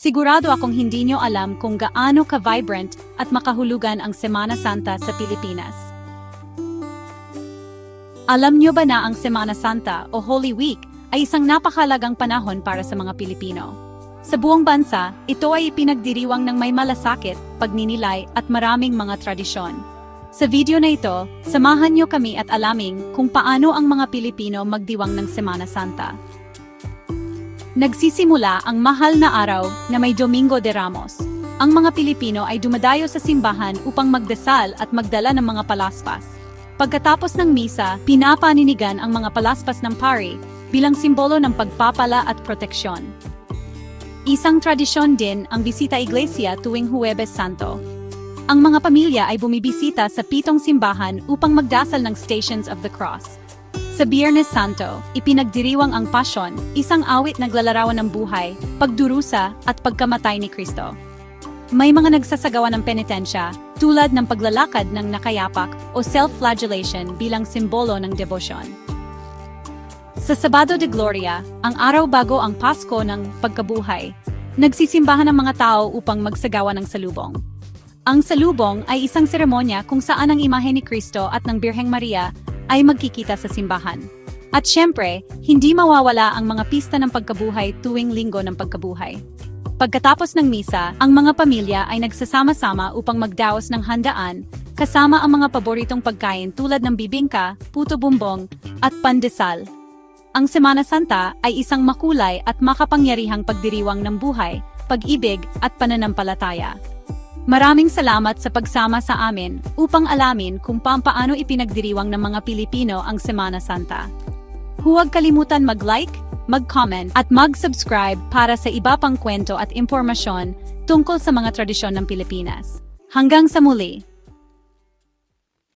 Sigurado akong hindi nyo alam kung gaano ka-vibrant at makahulugan ang Semana Santa sa Pilipinas. Alam nyo ba na ang Semana Santa o Holy Week ay isang napakalagang panahon para sa mga Pilipino? Sa buong bansa, ito ay ipinagdiriwang ng may malasakit, pagninilay at maraming mga tradisyon. Sa video na ito, samahan nyo kami at alaming kung paano ang mga Pilipino magdiwang ng Semana Santa. Nagsisimula ang mahal na araw na may Domingo de Ramos. Ang mga Pilipino ay dumadayo sa simbahan upang magdasal at magdala ng mga palaspas. Pagkatapos ng misa, pinapaninigan ang mga palaspas ng pari bilang simbolo ng pagpapala at proteksyon. Isang tradisyon din ang bisita iglesia tuwing Huwebes Santo. Ang mga pamilya ay bumibisita sa pitong simbahan upang magdasal ng Stations of the Cross. Sa Biyernes Santo, ipinagdiriwang ang Pasyon, isang awit naglalarawan ng buhay, pagdurusa at pagkamatay ni Kristo. May mga nagsasagawa ng penitensya, tulad ng paglalakad ng nakayapak o self-flagellation bilang simbolo ng debosyon. Sa Sabado de Gloria, ang araw bago ang Pasko ng pagkabuhay, nagsisimbahan ang mga tao upang magsagawa ng salubong. Ang salubong ay isang seremonya kung saan ang imahe ni Kristo at ng Birheng Maria ay magkikita sa simbahan. At syempre, hindi mawawala ang mga pista ng pagkabuhay tuwing linggo ng pagkabuhay. Pagkatapos ng misa, ang mga pamilya ay nagsasama-sama upang magdaos ng handaan, kasama ang mga paboritong pagkain tulad ng bibingka, puto bumbong, at pandesal. Ang Semana Santa ay isang makulay at makapangyarihang pagdiriwang ng buhay, pag-ibig at pananampalataya. Maraming salamat sa pagsama sa amin upang alamin kung pampaano ipinagdiriwang ng mga Pilipino ang Semana Santa. Huwag kalimutan mag-like, mag-comment at mag-subscribe para sa iba pang kwento at impormasyon tungkol sa mga tradisyon ng Pilipinas. Hanggang sa muli!